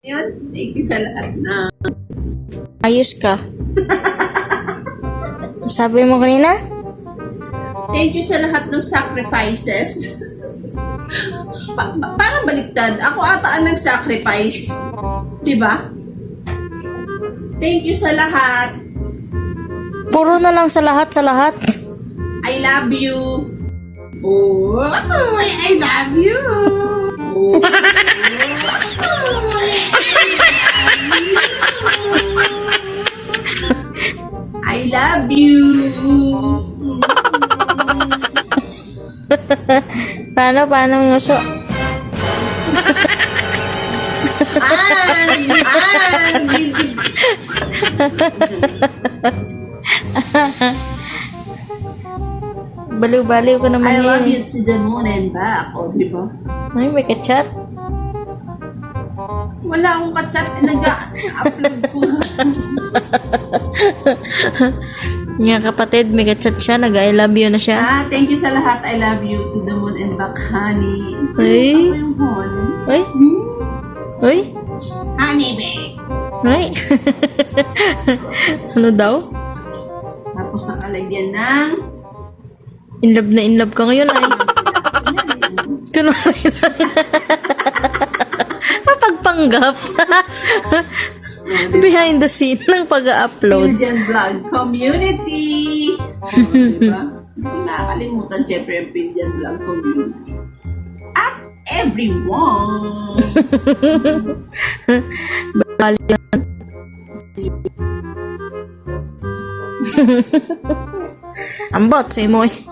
Yun, thank you sa lahat na. Ayos ka. Sabi mo kanina? Thank you sa lahat ng sacrifices. pa- pa- parang baliktad. Ako ata ang nag-sacrifice. Di ba? Thank you sa lahat. Puro na lang sa lahat, sa lahat. I love you. Oh, I love you. Oh, love you. Paano, paano yung uso? An, an, Baliw-baliw ko naman I love you to the moon and back. O, di ba? Ay, may kachat. Wala akong kachat. Eh, nag-upload ko. Nga kapatid, may kachat siya. Nag-I love you na siya. ah, thank you sa lahat. I love you to the moon and back, honey. Ay. Honey. Uy, Hmm? uy, Honey, babe. uy. ano daw? Tapos nakalagyan ng... In love na in love ka ngayon ay. Kunwari lang. Mapagpanggap. Behind the scene ng pag-upload. Pildian Vlog Community. Oh, diba? Hindi nakakalimutan syempre ang Pildian Vlog Community. At everyone! Bali. Ambot, say mo eh.